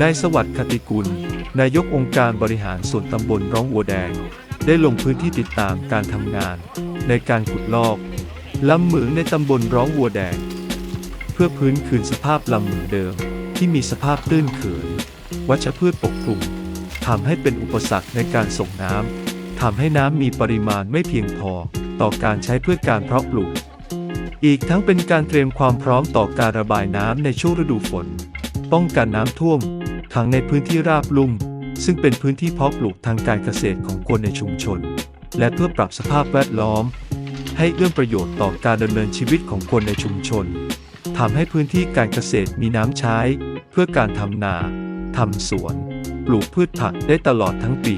นายสวัสดิ์คติกุล นายกองค์การบริหารส่วนตำบลร้องวัวแดง ได้ลงพื้นที่ติดตามการทำงาน ในการขุดลอกลำเหมืองในตำบลร้องวัวแดง เพื่อพื้นคืนสภาพลำเหมืองเดิม ที่มีสภาพตื้นเขิน วัชพืชปกคลุมทำให้เป็นอุปสรรคในการส่งน้ำทำให้น้ำมีปริมาณไม่เพียงพอต่อการใช้เพื่อการเพาะปลูก อีกทั้งเป็นการเตรียมความพร้อมต่อการระบายน้ำในช่วงฤดูฝน ป้องกันน้ำท่วมทั้งในพื้นที่ราบลุ่ม ซึ่งเป็นพื้นที่เพาะปลูกทางการเกษตรของคนในชุมชน และเพื่อปรับสภาพแวดล้อม ให้เอื้อประโยชน์ต่อการดำเนินชีวิตของคนในชุมชนทำให้พื้นที่การเกษตรมีน้ำใช้ เพื่อการทำนาทำสวน ปลูกพืชผักได้ตลอดทั้งปี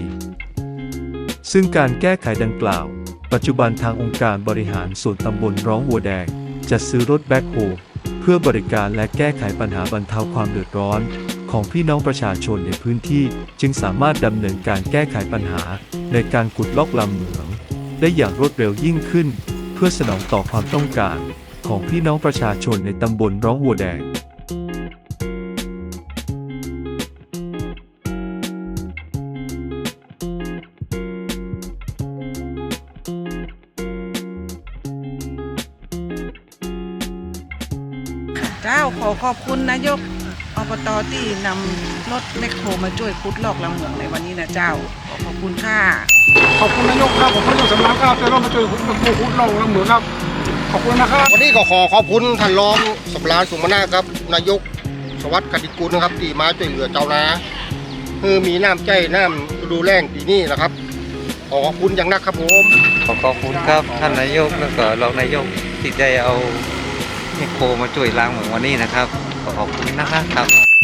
ซึ่งการแก้ไขดังกล่าว ปัจจุบันทางองค์การบริหารส่วนตำบลร้องวัวแดงจะซื้อรถแบ็คโฮ พื่อบริการและแก้ไขปัญหาบรรเทาความเดือดร้อน ของพี่น้องประชาชนในพื้นที่ จึงสามารถดำเนินการแก้ไขปัญหา ในการขุดลอกลำเหมือง ได้อย่างรวดเร็วยิ่งขึ้น เพื่อสนองต่อความต้องการ ของพี่น้องประชาชนในตำบลร้องวัวแดง เจ้าขอขอบคุณนายกอบตที่นำรถแมคโครมาช่วยขุดลอกลำเหมืองในวันนี้นะเจ้า ขอขอบคุณค่ะขอบคุณนายกครับขอบคุณนายกสำนักครับที่เรามาช่วยคุณครูคุณเราเหมือนครับ ขอบคุณนะครับวันนี้ก็ขอขอบคุณท่านรองสำราญสุมานาครับ นายกสวัสดิ์คดิกุลนะครับที่มาช่วยเหลือเจ้านาคือมีน้ำใจน้ำฤดูแล้งปีนี้นะครับ ขอขอบคุณอย่างนักครับผมขอขอบคุณครับท่านนายกแล้วก็รองนายกที่ได้เอา ไมโครมาช่วยล้างเหมืองวันนี้นะครับขอขอบคุณนะครับ